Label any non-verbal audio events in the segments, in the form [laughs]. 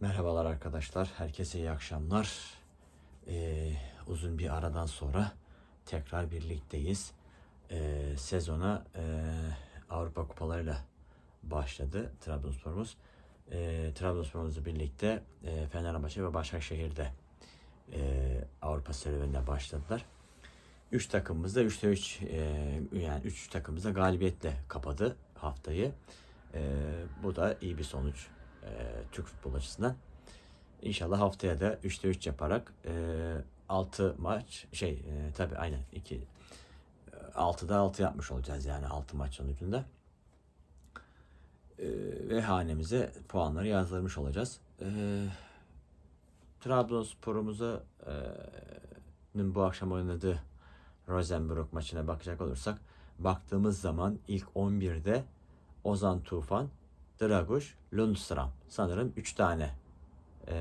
Merhabalar arkadaşlar, herkese iyi akşamlar. Ee, uzun bir aradan sonra tekrar birlikteyiz. Ee, sezona e, Avrupa kupalarıyla başladı Trabzonspor'umuz. Ee, Trabzonspor'umuzla birlikte e, Fenerbahçe ve Başakşehir'de e, Avrupa serüvenine başladılar. Üç takımımız da 3'te 3 yani 3 takımımız da galibiyetle kapadı haftayı. Ee, bu da iyi bir sonuç e, Türk futbol açısından. İnşallah haftaya da 3'te 3 yaparak e, 6 maç şey e, tabi aynen 2 6'da 6 yapmış olacağız yani 6 maç sonucunda. E, ve hanemize puanları yazdırmış olacağız. E, Trabzonspor'umuza e, bu akşam oynadığı Rosenborg maçına bakacak olursak baktığımız zaman ilk 11'de Ozan Tufan, Draguş, Lundstram. Sanırım 3 tane eee,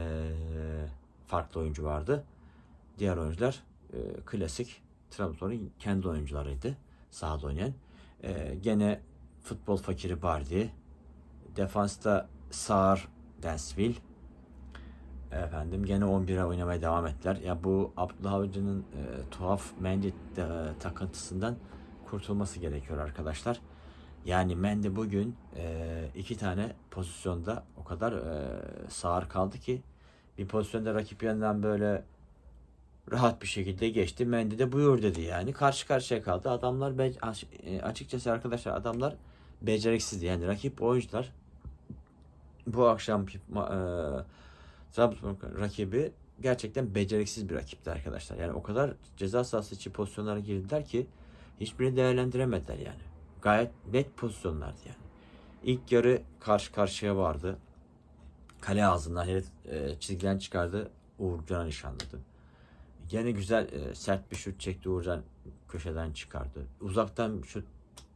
farklı oyuncu vardı. Diğer oyuncular eee, klasik Trabzon'un kendi oyuncularıydı. Sahada oynayan. Eee, gene futbol fakiri Bardi. Defansta Sağır Densville. Efendim gene 11'e oynamaya devam ettiler. Ya bu Abdullah Avcı'nın e, tuhaf Mendy e, takıntısından kurtulması gerekiyor arkadaşlar. Yani Mendy bugün e, iki tane pozisyonda o kadar e, sağır kaldı ki bir pozisyonda rakip yanından böyle rahat bir şekilde geçti. Mendy de buyur dedi yani. Karşı karşıya kaldı. Adamlar be- e, açıkçası arkadaşlar adamlar beceriksizdi. Yani rakip oyuncular bu akşam Trabzon rakibi gerçekten beceriksiz bir rakipti arkadaşlar. Yani o kadar ceza sahası içi pozisyonlara girdiler ki hiçbirini değerlendiremediler yani. Gayet net pozisyonlardı yani. İlk yarı karşı karşıya vardı. Kale ağzından herif e, çizgiden çıkardı. Uğurcan'a nişanladı. Gene güzel e, sert bir şut çekti Uğurcan köşeden çıkardı. Uzaktan şut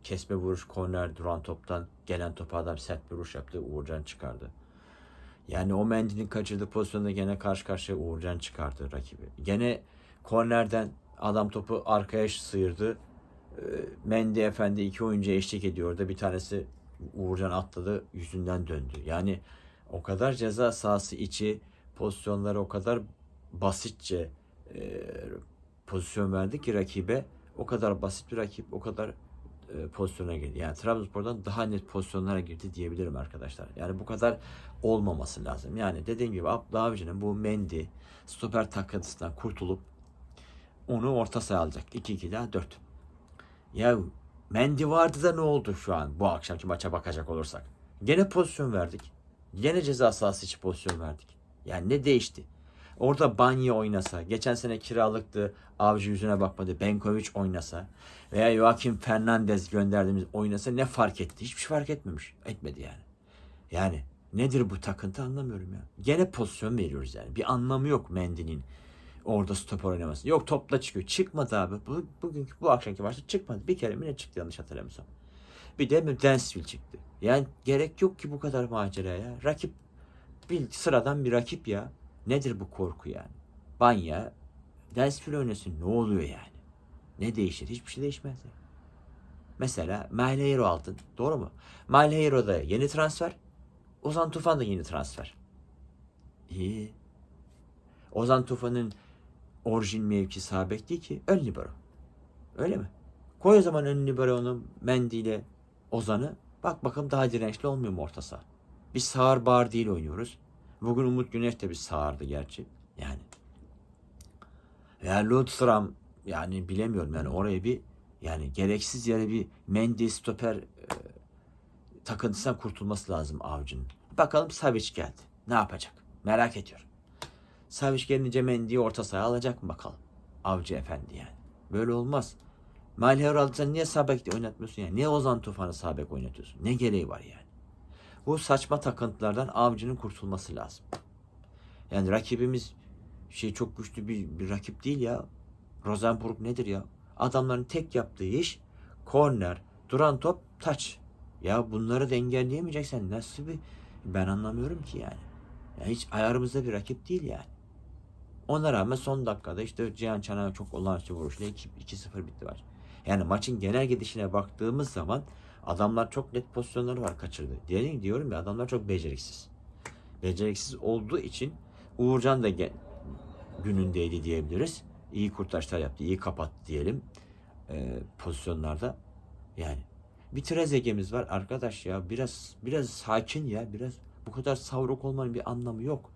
kesme vuruş, korner duran toptan gelen topa adam sert bir vuruş yaptı. Uğurcan çıkardı. Yani o Mendy'nin kaçırdığı pozisyonda gene karşı karşıya Uğurcan çıkardı rakibi. Gene kornerden adam topu arkaya sıyırdı. Mendy efendi iki oyuncu eşlik ediyor orada. Bir tanesi Uğurcan atladı yüzünden döndü. Yani o kadar ceza sahası içi pozisyonları o kadar basitçe e, pozisyon verdi ki rakibe. O kadar basit bir rakip, o kadar e, pozisyona girdi. Yani Trabzonspor'dan daha net pozisyonlara girdi diyebilirim arkadaşlar. Yani bu kadar olmaması lazım. Yani dediğim gibi Abdullah Avcı'nın bu Mendy stoper takıntısından kurtulup onu orta sahaya alacak. 2-2'den 4. Ya Mendy vardı da ne oldu şu an bu akşamki maça bakacak olursak? Gene pozisyon verdik. Gene ceza sahası içi pozisyon verdik. Yani ne değişti? Orada Banya oynasa, geçen sene kiralıktı, avcı yüzüne bakmadı, Benkovic oynasa veya Joaquim Fernandez gönderdiğimiz oynasa ne fark etti? Hiçbir şey fark etmemiş. Etmedi yani. Yani nedir bu takıntı anlamıyorum ya. Gene pozisyon veriyoruz yani. Bir anlamı yok Mendy'nin orada stoper oynaması. Yok topla çıkıyor. Çıkmadı abi. Bu, bugünkü bu akşamki maçta çıkmadı. Bir kere mi ne çıktı yanlış hatırlamıyorsam. Bir de Densville çıktı. Yani gerek yok ki bu kadar maceraya. Rakip bir sıradan bir rakip ya. Nedir bu korku yani? Banya Densville oynasın ne oluyor yani? Ne değişir? Hiçbir şey değişmez ya. Mesela Malheiro aldın. Doğru mu? Malheiro da yeni transfer. Ozan Tufan da yeni transfer. İyi. Ozan Tufan'ın orijin mevki sağ bek değil ki. Ön libero. Öyle mi? Koy o zaman ön libero'nu Mendy ile Ozan'ı. Bak bakalım daha dirençli olmuyor mu orta? Biz sağır bağır değil oynuyoruz. Bugün Umut Güneş de bir sağırdı gerçi. Yani. Veya Lundstram yani bilemiyorum yani oraya bir yani gereksiz yere bir Mendy stoper e, takıntısından kurtulması lazım avcının. Bakalım Savic geldi. Ne yapacak? Merak ediyorum. Savic gelince Mendy'yi orta sahaya alacak mı bakalım? Avcı efendi yani. Böyle olmaz. Malher alırsan niye sağ bekte oynatmıyorsun yani? Niye Ozan Tufan'ı sağ bek oynatıyorsun? Ne gereği var yani? Bu saçma takıntılardan avcının kurtulması lazım. Yani rakibimiz şey çok güçlü bir, bir rakip değil ya. Rosenborg nedir ya? Adamların tek yaptığı iş korner, duran top, taç. Ya bunları da engelleyemeyeceksen nasıl bir ben anlamıyorum ki yani. Ya hiç ayarımızda bir rakip değil yani. Ona rağmen son dakikada işte Cihan Çanak'a çok olağanüstü vuruşla 2-0 bitti maç. Yani maçın genel gidişine baktığımız zaman adamlar çok net pozisyonları var kaçırdı. Diyelim diyorum ya adamlar çok beceriksiz. beceriksiz olduğu için Uğurcan da günündeydi diyebiliriz. İyi kurtarışlar yaptı, iyi kapattı diyelim e, pozisyonlarda. Yani bir Trezeguet'imiz var arkadaş ya biraz biraz sakin ya biraz bu kadar savruk olmanın bir anlamı yok.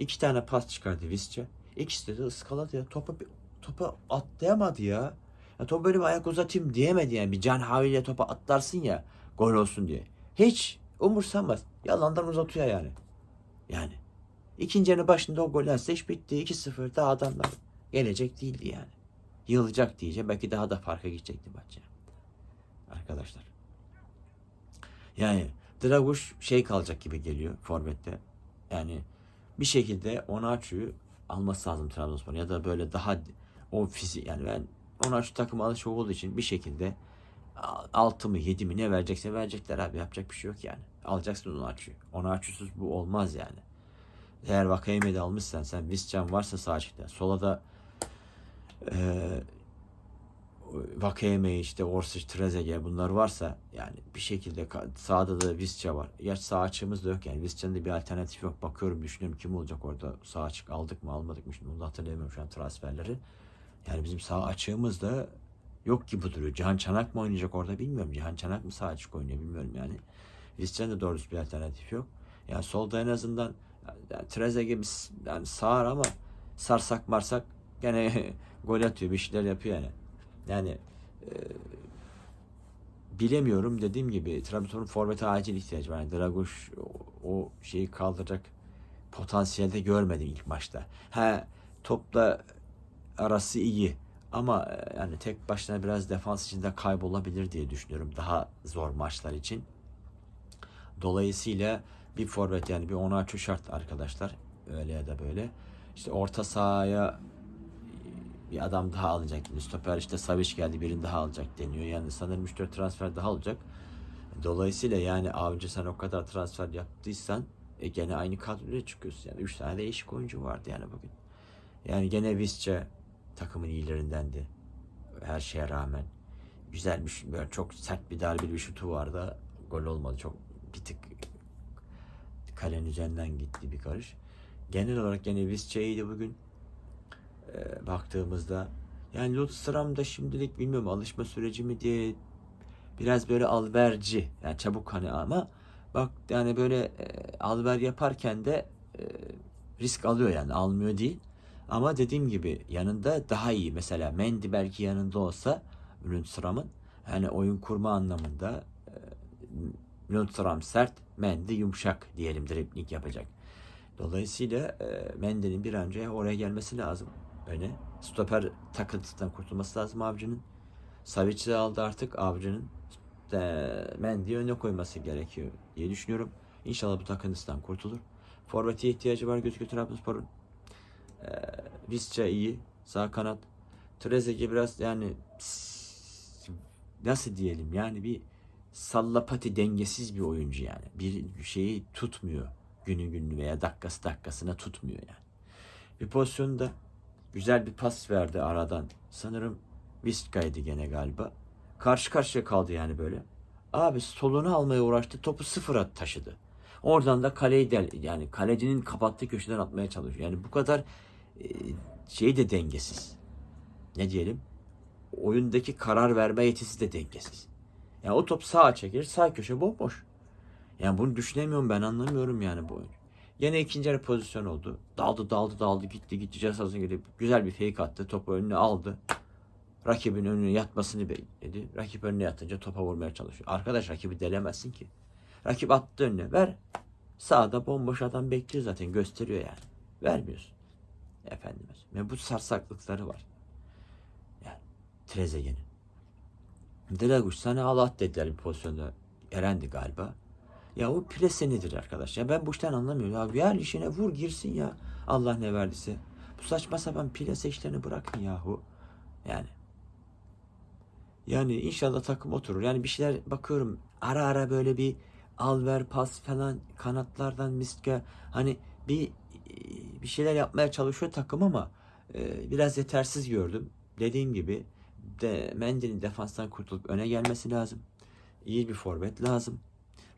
İki tane pas çıkardı Visca. İkisi de ıskaladı ya. Topa, topa atlayamadı ya. ya top böyle bir ayak uzatayım diyemedi yani. Bir can havliyle topa atlarsın ya gol olsun diye. Hiç umursamaz. Yalandan uzatıyor yani. Yani. İkinci yarı başında o gol atsa iş bitti. 2-0 daha adamlar gelecek değildi yani. Yığılacak diyeceğim. Belki daha da farka gidecekti maç yani. Arkadaşlar. Yani Draguş şey kalacak gibi geliyor forvette. Yani bir şekilde Onaçu'yu alması lazım Trabzonspor ya da böyle daha o fizik yani ben Onaçu takım alışık olduğu için bir şekilde 6 mı 7 mi ne verecekse verecekler abi yapacak bir şey yok yani. Alacaksın Onaçu'yu. Onaçu'suz bu olmaz yani. Eğer Vakayeme'yi de almışsan sen Viscan varsa sağ açıkta. Sola da Vakayeme işte Orsic, Trezeguet bunlar varsa yani bir şekilde sağda da Visca var. Gerçi sağ açığımız da yok yani. Visca'nın da bir alternatif yok. Bakıyorum düşünüyorum kim olacak orada sağ açık aldık mı almadık mı şimdi onu hatırlayamıyorum şu an transferleri. Yani bizim sağ açığımız da yok gibi duruyor. Cihan Çanak mı oynayacak orada bilmiyorum. Cihan Çanak mı sağ açık oynuyor bilmiyorum yani. Visca'nın da doğrusu bir alternatif yok. Yani solda en azından yani Trezeguet yani sağır ama sarsak marsak gene [laughs] gol atıyor bir şeyler yapıyor yani. Yani e, bilemiyorum dediğim gibi Trabzon'un forvete acil ihtiyacı var. Yani Draguş o, o şeyi kaldıracak potansiyelde görmedim ilk maçta. Ha topla arası iyi ama e, yani tek başına biraz defans içinde kaybolabilir diye düşünüyorum daha zor maçlar için. Dolayısıyla bir forvet yani bir Onaçu şart arkadaşlar. Öyle ya da böyle. İşte orta sahaya bir adam daha alacak. Stoper işte Savic geldi birini daha alacak deniyor. Yani sanırım 3-4 transfer daha olacak. Dolayısıyla yani avcı sen o kadar transfer yaptıysan e, gene aynı kadroya çıkıyorsun. Yani 3 tane değişik oyuncu vardı yani bugün. Yani gene Visca takımın iyilerindendi. Her şeye rağmen. Güzelmiş. Böyle çok sert bir darbeli bir şutu vardı. Gol olmadı. Çok bir tık kalenin üzerinden gitti bir karış. Genel olarak gene Visca iyiydi bugün e, baktığımızda. Yani Lutstram da şimdilik bilmiyorum alışma süreci mi diye biraz böyle alverci yani çabuk hani ama bak yani böyle e, alver yaparken de e, risk alıyor yani almıyor değil. Ama dediğim gibi yanında daha iyi. Mesela Mendy belki yanında olsa Lundstram'ın yani oyun kurma anlamında e, Lundstram sert, Mendy yumuşak diyelim dribling yapacak. Dolayısıyla e, Mendy'nin bir önce oraya gelmesi lazım öne. Stoper takıntısından kurtulması lazım Avcı'nın. Savic'i de aldı artık Avcı'nın. E, Mendy'yi öne koyması gerekiyor diye düşünüyorum. İnşallah bu takıntısından kurtulur. Forvet'e ihtiyacı var gözüküyor Trabzonspor'un. E, Visca iyi. Sağ kanat. Trezeguet biraz yani nasıl diyelim yani bir sallapati dengesiz bir oyuncu yani. Bir şeyi tutmuyor. Günü günü veya dakikası dakikasına tutmuyor yani. Bir pozisyonda güzel bir pas verdi aradan. Sanırım Visca'ydı gene galiba. Karşı karşıya kaldı yani böyle. Abi solunu almaya uğraştı. Topu sıfıra taşıdı. Oradan da kaleyi del yani kalecinin kapattığı köşeden atmaya çalışıyor. Yani bu kadar e, şey de dengesiz. Ne diyelim? Oyundaki karar verme yetisi de dengesiz. Yani o top sağa çekilir, sağ köşe bomboş. Yani bunu düşünemiyorum ben anlamıyorum yani bu oyuncu. Yine ikinci yarı pozisyon oldu. Daldı daldı daldı gitti gitti cezasına girip güzel bir fake attı. Topu önüne aldı. Rakibin önüne yatmasını bekledi. Rakip önüne yatınca topa vurmaya çalışıyor. Arkadaş rakibi delemezsin ki. Rakip attı önüne ver. Sağda bomboş adam bekliyor zaten gösteriyor yani. Vermiyorsun. Efendimiz. Ve bu sarsaklıkları var. Yani Trezeguet'in. Draguş sana Allah dediler bir pozisyonda. Erendi galiba. Ya o plase nedir arkadaş? Ya ben bu işten anlamıyorum. Ya ver işine vur girsin ya. Allah ne verdiyse. Bu saçma sapan plase işlerini bırakın yahu. Yani. Yani inşallah takım oturur. Yani bir şeyler bakıyorum. Ara ara böyle bir al ver pas falan kanatlardan miske hani bir bir şeyler yapmaya çalışıyor takım ama e, biraz yetersiz gördüm. Dediğim gibi de Mendy'nin defanstan kurtulup öne gelmesi lazım. İyi bir forvet lazım.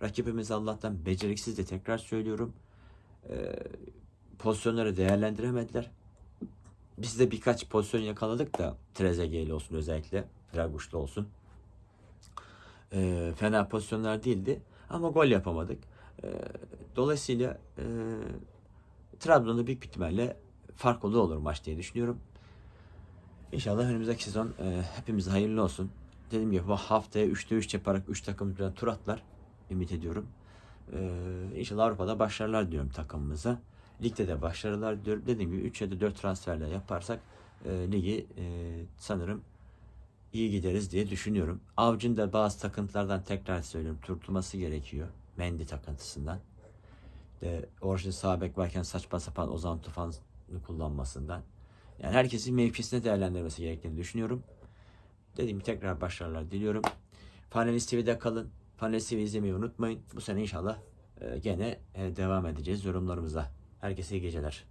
Rakibimiz Allah'tan beceriksiz de tekrar söylüyorum. e, pozisyonları değerlendiremediler. Biz de birkaç pozisyon yakaladık da Trezeguet'li olsun özellikle. Draguç'ta olsun. E, fena pozisyonlar değildi. Ama gol yapamadık. E, dolayısıyla e, Trabzon'da büyük ihtimalle farklı olur maç diye düşünüyorum. İnşallah önümüzdeki sezon e, hepimize hayırlı olsun. Dediğim gibi bu haftaya 3'te 3 yaparak 3 takım tur atlar. Ümit ediyorum. E, inşallah Avrupa'da başarılar diliyorum takımımıza. Ligde de başarılar diliyorum. Dediğim gibi 3 ya da 4 transferle yaparsak e, ligi e, sanırım iyi gideriz diye düşünüyorum. Avcı'nın da bazı takıntılardan tekrar söylüyorum. Turtulması gerekiyor. Mendy takıntısından. De orijinal sağ bek varken saçma sapan Ozan Tufan'ı kullanmasından. Yani herkesin mevkisine değerlendirmesi gerektiğini düşünüyorum. Dediğim gibi tekrar başarılar diliyorum. Panelist TV'de kalın. Panelist TV izlemeyi unutmayın. Bu sene inşallah e, gene e, devam edeceğiz yorumlarımıza. Herkese iyi geceler.